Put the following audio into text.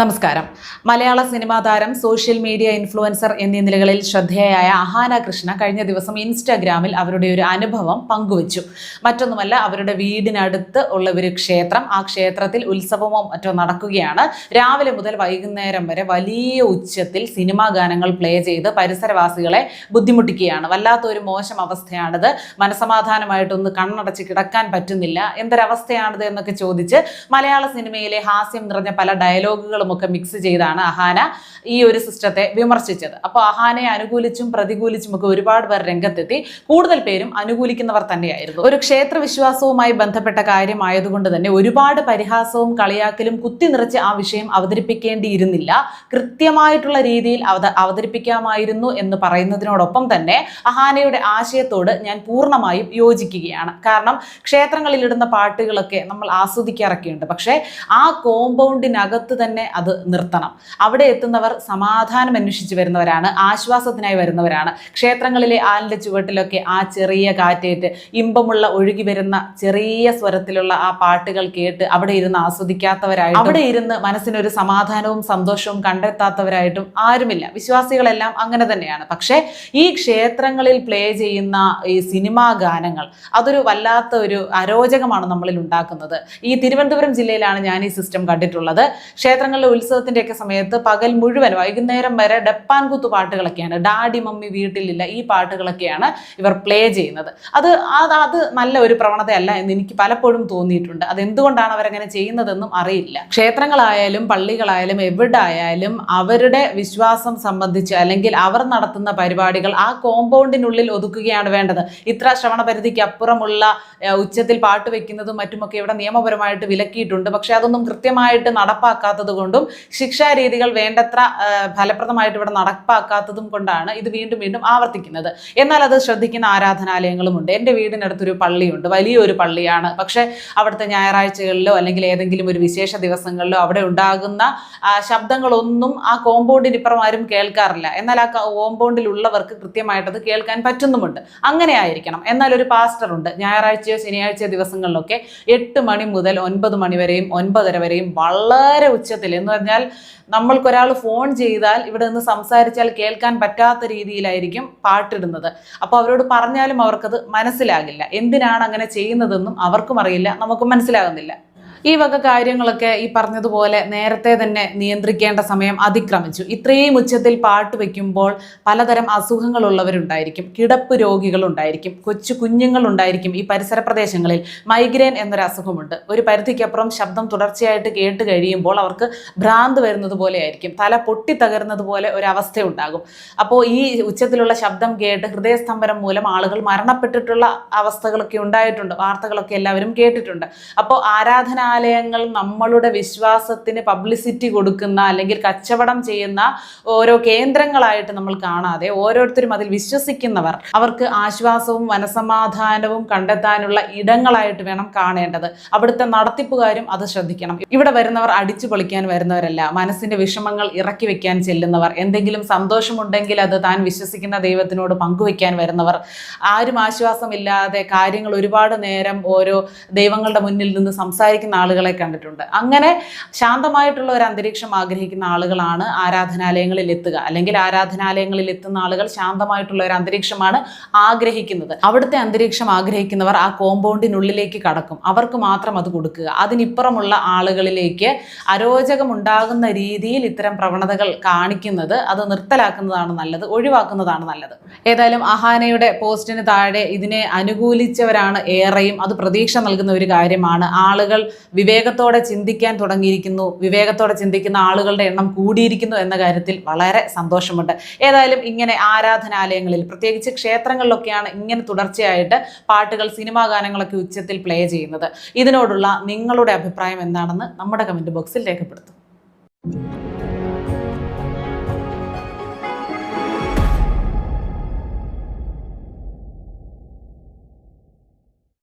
നമസ്കാരം. മലയാള സിനിമാ താരം social media influencer എന്നീ നിലകളിൽ ശ്രദ്ധേയായ അഹാന കൃഷ്ണ കഴിഞ്ഞ ദിവസം ഇൻസ്റ്റാഗ്രാമിൽ അവരുടെ ഒരു അനുഭവം പങ്കുവച്ചു. മറ്റൊന്നുമല്ല അവരുടെ വീടിനടുത്ത് ഉള്ള ഒരു ക്ഷേത്രം. ആ ക്ഷേത്രത്തിൽ ഉത്സവമോ മറ്റോ നടക്കുകയാണ്. രാവിലെ മുതൽ വൈകുന്നേരം വരെ വലിയ ഉച്ചത്തിൽ സിനിമാ ഗാനങ്ങൾ പ്ലേ ചെയ്ത് പരിസരവാസികളെ ബുദ്ധിമുട്ടിക്കുകയാണ്. വല്ലാത്ത ഒരു മോശം അവസ്ഥയാണിത്. മനസമാധാനമായിട്ടൊന്ന് കണ്ണടച്ച് കിടക്കാൻ പറ്റുന്നില്ല. എന്തൊരവസ്ഥയാണിത് എന്നൊക്കെ ചോദിച്ച് മലയാള സിനിമയിലെ ഹാസ്യം നിറഞ്ഞ പല ഡയലോഗുകളും ഒക്കെ മിക്സ് ചെയ്താണ് അഹാന ഈ ഒരു സിസ്റ്റത്തെ വിമർശിച്ചത്. അപ്പോൾ അഹാനയെ അനുകൂലിച്ചും പ്രതികൂലിച്ചും ഒക്കെ ഒരുപാട് പേർ രംഗത്തെത്തി. കൂടുതൽ പേരും അനുകൂലിക്കുന്നവർ തന്നെയായിരുന്നു. ഒരു ക്ഷേത്ര വിശ്വാസവുമായി ബന്ധപ്പെട്ട കാര്യമായതുകൊണ്ട് തന്നെ ഒരുപാട് പരിഹാസവും കളിയാക്കലും കുത്തി നിറച്ച് ആ വിഷയം അവതരിപ്പിക്കേണ്ടിയിരുന്നില്ല. കൃത്യമായിട്ടുള്ള രീതിയിൽ അവത അവതരിപ്പിക്കാമായിരുന്നു എന്ന് പറയുന്നതിനോടൊപ്പം തന്നെ അഹാനയുടെ ആശയത്തോട് ഞാൻ പൂർണമായും യോജിക്കുകയാണ്. കാരണം ക്ഷേത്രങ്ങളിലിടുന്ന പാട്ടുകളൊക്കെ നമ്മൾ ആസ്വദിക്കാറൊക്കെയുണ്ട്. പക്ഷേ ആ കോമ്പൗണ്ടിനകത്ത് തന്നെ അത് നിർത്തണം. അവിടെ എത്തുന്നവർ സമാധാനം അന്വേഷിച്ച് വരുന്നവരാണ് ആശ്വാസത്തിനായി വരുന്നവരാണ്. ക്ഷേത്രങ്ങളിലെ ആലിന്റെ ചുവട്ടിലൊക്കെ ആ ചെറിയ കാറ്റേറ്റ് ഇമ്പമുള്ള ഒഴുകി വരുന്ന ചെറിയ സ്വരത്തിലുള്ള ആ പാട്ടുകൾ കേട്ട് അവിടെ ഇരുന്ന് ആസ്വദിക്കാത്തവരായി അവിടെ ഇരുന്ന് മനസ്സിനൊരു സമാധാനവും സന്തോഷവും കണ്ടെത്താത്തവരായിട്ടും ആരുമില്ല. വിശ്വാസികളെല്ലാം അങ്ങനെ തന്നെയാണ്. പക്ഷേ ഈ ക്ഷേത്രങ്ങളിൽ പ്ലേ ചെയ്യുന്ന ഈ സിനിമാ ഗാനങ്ങൾ അതൊരു വല്ലാത്ത ഒരു അരോചകമാണ് നമ്മളിൽ ഉണ്ടാക്കുന്നത്. ഈ തിരുവനന്തപുരം ജില്ലയിലാണ് ഞാൻ ഈ സിസ്റ്റം കണ്ടിട്ടുള്ളത്. ക്ഷേത്രങ്ങളിലെ ഉത്സവത്തിന്റെയൊക്കെ സമയത്ത് പകൽ മുഴുവൻ വൈകുന്നേരം വരെ ഡപ്പാൻ കുത്തു പാട്ടുകളൊക്കെയാണ്. ഡാഡി മമ്മി വീട്ടിലില്ല. ഈ പാട്ടുകളൊക്കെയാണ് ഇവർ പ്ലേ ചെയ്യുന്നത്. അത് അത് അത് നല്ല ഒരു പ്രവണതയല്ല എന്ന് എനിക്ക് പലപ്പോഴും തോന്നിയിട്ടുണ്ട്. അതെന്തുകൊണ്ടാണ് അവരങ്ങനെ ചെയ്യുന്നതെന്നും അറിയില്ല. ക്ഷേത്രങ്ങളായാലും പള്ളികളായാലും എവിടെ ആയാലും അവരുടെ വിശ്വാസം സംബന്ധിച്ച് അല്ലെങ്കിൽ അവർ നടത്തുന്ന പരിപാടികൾ ആ കോമ്പൗണ്ടിനുള്ളിൽ ഒതുക്കുകയാണ് വേണ്ടത്. ഇത്ര ശ്രവണ പരിധിക്ക് അപ്പുറമുള്ള ഉച്ചത്തിൽ പാട്ട് വെക്കുന്നതും മറ്റുമൊക്കെ ഇവിടെ നിയമപരമായിട്ട് വിലക്കിയിട്ടുണ്ട്. പക്ഷെ അതൊന്നും കൃത്യമായിട്ട് നടപ്പാക്കാത്തത് ശിക്ഷാരീതികൾ വേണ്ടത്ര ഫലപ്രദമായിട്ട് ഇവിടെ നടപ്പാക്കാത്തതും കൊണ്ടാണ് ഇത് വീണ്ടും വീണ്ടും ആവർത്തിക്കുന്നത്. എന്നാൽ അത് ശ്രദ്ധിക്കുന്ന ആരാധനാലയങ്ങളുമുണ്ട്. എന്റെ വീടിനടുത്തൊരു പള്ളിയുണ്ട്. വലിയൊരു പള്ളിയാണ്. പക്ഷേ അവിടുത്തെ ഞായറാഴ്ചകളിലോ അല്ലെങ്കിൽ ഏതെങ്കിലും ഒരു വിശേഷ ദിവസങ്ങളിലോ അവിടെ ഉണ്ടാകുന്ന ശബ്ദങ്ങളൊന്നും ആ കോമ്പൗണ്ടിന് ഇപ്പുറം ആരും കേൾക്കാറില്ല. എന്നാൽ ആ കോമ്പൗണ്ടിലുള്ളവർക്ക് കൃത്യമായിട്ട് അത് കേൾക്കാൻ പറ്റുന്നുമുണ്ട്. അങ്ങനെ ആയിരിക്കണം. എന്നാൽ ഒരു പാസ്റ്റർ ഉണ്ട് ഞായറാഴ്ചയോ ശനിയാഴ്ചയോ ദിവസങ്ങളിലൊക്കെ എട്ട് മണി മുതൽ ഒൻപത് മണി വരെയും ഒൻപതര വരെയും വളരെ ഉച്ചത്തിൽ എന്ന് പറഞ്ഞാൽ നമ്മൾക്കൊരാൾ ഫോൺ ചെയ്താൽ ഇവിടെ നിന്ന് സംസാരിച്ചാൽ കേൾക്കാൻ പറ്റാത്ത രീതിയിലായിരിക്കും പാട്ടിടുന്നത്. അപ്പോൾ അവരോട് പറഞ്ഞാലും അവർക്കത് മനസ്സിലാകില്ല. എന്തിനാണ് അങ്ങനെ ചെയ്യുന്നതെന്നും അവർക്കും അറിയില്ല നമുക്കും മനസ്സിലാകുന്നില്ല. ഈ വക കാര്യങ്ങളൊക്കെ ഈ പറഞ്ഞതുപോലെ നേരത്തെ തന്നെ നിയന്ത്രിക്കേണ്ട സമയം അതിക്രമിച്ചു. ഇത്രയും ഉച്ചത്തിൽ പാട്ട് വയ്ക്കുമ്പോൾ പലതരം അസുഖങ്ങളുള്ളവരുണ്ടായിരിക്കും. കിടപ്പ് രോഗികളുണ്ടായിരിക്കും. കൊച്ചു കുഞ്ഞുങ്ങളുണ്ടായിരിക്കും ഈ പരിസര പ്രദേശങ്ങളിൽ. മൈഗ്രെയിൻ എന്നൊരു അസുഖമുണ്ട്. ഒരു പരിധിക്കപ്പുറം ശബ്ദം തുടർച്ചയായിട്ട് കേട്ട് കഴിയുമ്പോൾ അവർക്ക് ഭ്രാന്ത് വരുന്നത് പോലെയായിരിക്കും. തല പൊട്ടി തകരുന്നത് പോലെ ഒരു അവസ്ഥ ഉണ്ടാകും അപ്പോൾ ഈ ഉച്ചത്തിലുള്ള ശബ്ദം കേട്ട് ഹൃദയസ്തംഭനം മൂലം ആളുകൾ മരണപ്പെട്ടിട്ടുള്ള അവസ്ഥകളൊക്കെ ഉണ്ടായിട്ടുണ്ട്. വാർത്തകളൊക്കെ എല്ലാവരും കേട്ടിട്ടുണ്ട്. അപ്പോൾ ആരാധനാലയങ്ങൾ നമ്മളുടെ വിശ്വാസത്തിന് പബ്ലിസിറ്റി കൊടുക്കുന്ന അല്ലെങ്കിൽ കച്ചവടം ചെയ്യുന്ന ഓരോ കേന്ദ്രങ്ങളായിട്ട് നമ്മൾ കാണാതെ ഓരോരുത്തരും അതിൽ വിശ്വസിക്കുന്നവർ അവർക്ക് ആശ്വാസവും മനസമാധാനവും കണ്ടെത്താനുള്ള ഇടങ്ങളായിട്ട് വേണം കാണേണ്ടത്. അവിടുത്തെ നടത്തിപ്പുകാരും അത് ശ്രദ്ധിക്കണം. ഇവിടെ വരുന്നവർ അടിച്ചു പൊളിക്കാൻ വരുന്നവരല്ല. മനസ്സിന്റെ വിഷമങ്ങൾ ഇറക്കി വെക്കാൻ ചെല്ലുന്നവർ. എന്തെങ്കിലും സന്തോഷമുണ്ടെങ്കിൽ അത് താൻ വിശ്വസിക്കുന്ന ദൈവത്തിനോട് പങ്കുവെക്കാൻ വരുന്നവർ. ആരും ആശ്വാസമില്ലാതെ കാര്യങ്ങൾ ഒരുപാട് നേരം ഓരോ ദൈവങ്ങളുടെ മുന്നിൽ നിന്ന് സംസാരിക്കുന്ന ആളുകളെ കണ്ടിട്ടുണ്ട്. അങ്ങനെ ശാന്തമായിട്ടുള്ള ഒരു അന്തരീക്ഷം ആഗ്രഹിക്കുന്ന ആളുകളാണ് ആരാധനാലയങ്ങളിൽ എത്തുക അല്ലെങ്കിൽ ആരാധനാലയങ്ങളിൽ എത്തുന്ന ആളുകൾ ശാന്തമായിട്ടുള്ള ഒരു അന്തരീക്ഷമാണ് ആഗ്രഹിക്കുന്നത്. അവിടുത്തെ അന്തരീക്ഷം ആഗ്രഹിക്കുന്നവർ ആ കോമ്പൗണ്ടിനുള്ളിലേക്ക് കടക്കും. അവർക്ക് മാത്രം അത് കൊടുക്കുക. അതിനിപ്പുറമുള്ള ആളുകളിലേക്ക് അരോചകമുണ്ടാകുന്ന രീതിയിൽ ഇത്തരം പ്രവണതകൾ കാണിക്കുന്നത് അത് നിർത്തലാക്കുന്നതാണ് നല്ലത് ഒഴിവാക്കുന്നതാണ് നല്ലത്. ഏതായാലും അഹാനയുടെ പോസ്റ്റിന് താഴെ ഇതിനെ അനുകൂലിച്ചവരാണ് ഏറെയും. അത് പ്രതീക്ഷ നൽകുന്ന ഒരു കാര്യമാണ്. ആളുകൾ വിവേകത്തോടെ ചിന്തിക്കാൻ തുടങ്ങിയിരിക്കുന്നു. വിവേകത്തോടെ ചിന്തിക്കുന്ന ആളുകളുടെ എണ്ണം കൂടിയിരിക്കുന്നു എന്ന കാര്യത്തിൽ വളരെ സന്തോഷമുണ്ട്. ഏതായാലും ഇങ്ങനെ ആരാധനാലയങ്ങളിൽ പ്രത്യേകിച്ച് ക്ഷേത്രങ്ങളിലൊക്കെയാണ് ഇങ്ങനെ തുടർച്ചയായിട്ട് പാട്ടുകൾ സിനിമാ ഗാനങ്ങളൊക്കെ ഉച്ചത്തിൽ പ്ലേ ചെയ്യുന്നത്. ഇതിനോടുള്ള നിങ്ങളുടെ അഭിപ്രായം എന്താണെന്ന് നമ്മുടെ കമന്റ് ബോക്സിൽ രേഖപ്പെടുത്തും.